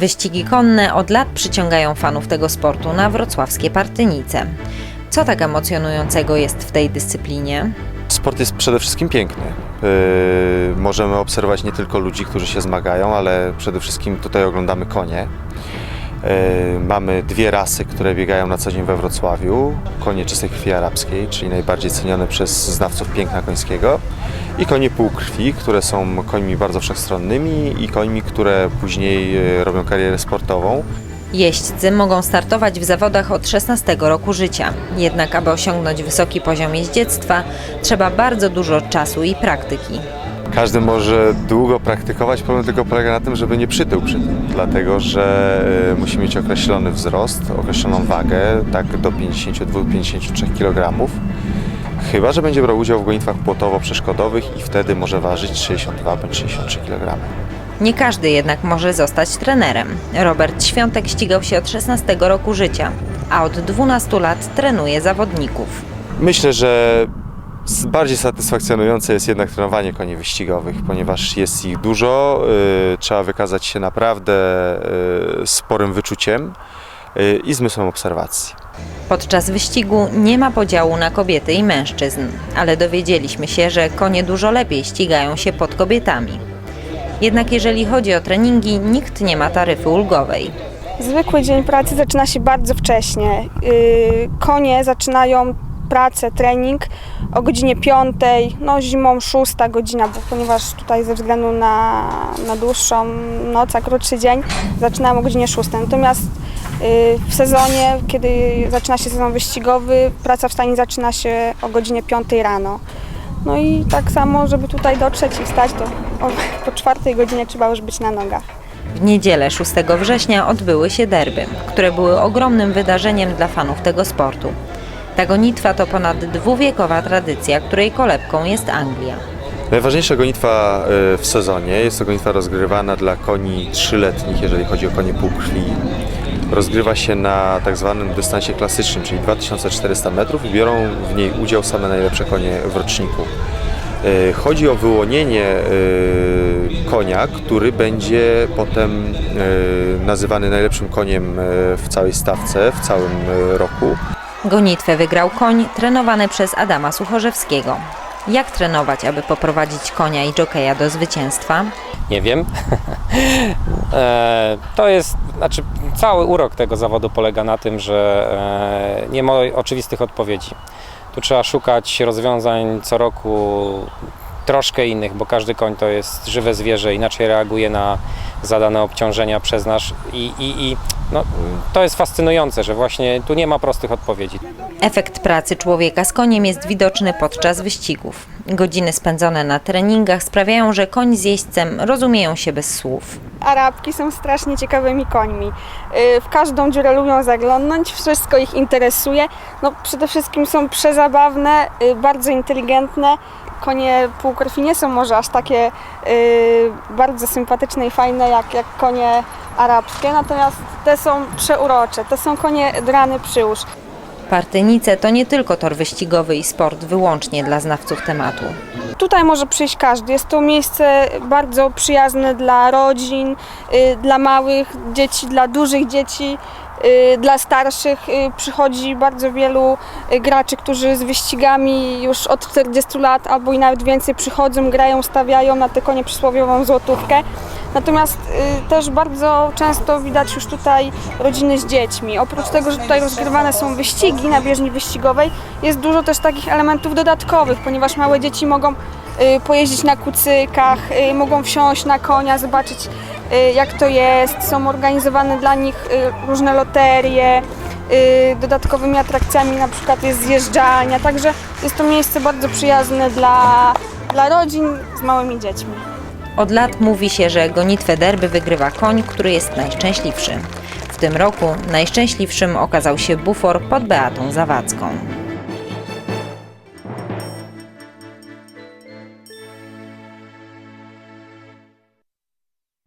Wyścigi konne od lat przyciągają fanów tego sportu na wrocławskie Partynice. Co tak emocjonującego jest w tej dyscyplinie? Sport jest przede wszystkim piękny. Yy, możemy obserwować nie tylko ludzi, którzy się zmagają, ale przede wszystkim tutaj oglądamy konie. Yy, mamy dwie rasy, które biegają na co dzień we Wrocławiu. Konie czystej krwi arabskiej, czyli najbardziej cenione przez znawców piękna końskiego. I konie półkrwi, które są końmi bardzo wszechstronnymi i końmi, które później yy, robią karierę sportową. Jeźdźcy mogą startować w zawodach od 16 roku życia. Jednak aby osiągnąć wysoki poziom jeździectwa, trzeba bardzo dużo czasu i praktyki. Każdy może długo praktykować, problem tylko polega na tym, żeby nie przytył przy tym, dlatego że y, musi mieć określony wzrost, określoną wagę, tak do 52-53 kg. Chyba, że będzie brał udział w gonitwach płotowo-przeszkodowych i wtedy może ważyć 62 bądź 63 kg. Nie każdy jednak może zostać trenerem. Robert Świątek ścigał się od 16 roku życia, a od 12 lat trenuje zawodników. Myślę, że bardziej satysfakcjonujące jest jednak trenowanie koni wyścigowych, ponieważ jest ich dużo, y, trzeba wykazać się naprawdę y, sporym wyczuciem i zmysłem obserwacji. Podczas wyścigu nie ma podziału na kobiety i mężczyzn, ale dowiedzieliśmy się, że konie dużo lepiej ścigają się pod kobietami. Jednak jeżeli chodzi o treningi, nikt nie ma taryfy ulgowej. Zwykły dzień pracy zaczyna się bardzo wcześnie. Yy, Konie zaczynają pracę, trening o godzinie 5, no zimą 6 godzina, bo ponieważ tutaj ze względu na, na dłuższą noc, a krótszy dzień, zaczynamy o godzinie 6. Natomiast w sezonie, kiedy zaczyna się sezon wyścigowy, praca w stanie zaczyna się o godzinie 5 rano. No i tak samo, żeby tutaj dotrzeć i wstać, to po czwartej godzinie trzeba już być na nogach. W niedzielę 6 września odbyły się derby, które były ogromnym wydarzeniem dla fanów tego sportu. Ta gonitwa to ponad dwuwiekowa tradycja, której kolebką jest Anglia. Najważniejsza gonitwa y, w sezonie jest to gonitwa rozgrywana dla koni trzyletnich, jeżeli chodzi o konie półkrwi. Rozgrywa się na tak zwanym dystansie klasycznym, czyli 2400 metrów i biorą w niej udział same najlepsze konie w roczniku. Y, Chodzi o wyłonienie y, konia, który będzie potem nazywany najlepszym koniem w całej stawce, w całym roku. Gonitwę wygrał koń trenowany przez Adama Suchorzewskiego. Jak trenować, aby poprowadzić konia i jokeja do zwycięstwa? Nie wiem. E, to jest, znaczy cały urok tego zawodu polega na tym, że e, nie ma oczywistych odpowiedzi. Tu trzeba szukać rozwiązań co roku troszkę innych, bo każdy koń to jest żywe zwierzę, inaczej reaguje na zadane obciążenia przez nas i, i, i no, to jest fascynujące, że właśnie tu nie ma prostych odpowiedzi. Efekt pracy człowieka z koniem jest widoczny podczas wyścigów. Godziny spędzone na treningach sprawiają, że koń z jeźdźcem rozumieją się bez słów. Arabki są strasznie ciekawymi końmi. Yy, W każdą dziurę lubią zaglądnąć, wszystko ich interesuje. No, przede wszystkim są przezabawne, yy, bardzo inteligentne. Konie półkrwi nie są może aż takie yy, bardzo sympatyczne i fajne jak, jak konie arabskie, natomiast te są przeurocze. To są konie drany przyłóż. Partynice to nie tylko tor wyścigowy i sport wyłącznie dla znawców tematu. Tutaj może przyjść każdy. Jest to miejsce bardzo przyjazne dla rodzin, y, dla małych dzieci, dla dużych dzieci, y, dla starszych. Y, Przychodzi bardzo wielu graczy, którzy z wyścigami już od 40 lat albo i nawet więcej przychodzą, grają, stawiają na tę konie przysłowiową złotówkę. Natomiast y, też bardzo często widać już tutaj rodziny z dziećmi. Oprócz tego, że tutaj rozgrywane są wyścigi na bieżni wyścigowej, jest dużo też takich elementów dodatkowych, ponieważ małe dzieci mogą y, pojeździć na kucykach, y, mogą wsiąść na konia, zobaczyć y, jak to jest. Są organizowane dla nich y, różne loterie. y, Dodatkowymi atrakcjami na przykład jest zjeżdżalnia, także jest to miejsce bardzo przyjazne dla, dla rodzin z małymi dziećmi. Od lat mówi się, że gonitwę derby wygrywa koń, który jest najszczęśliwszy. W tym roku najszczęśliwszym okazał się bufor pod Beatą Zawadzką.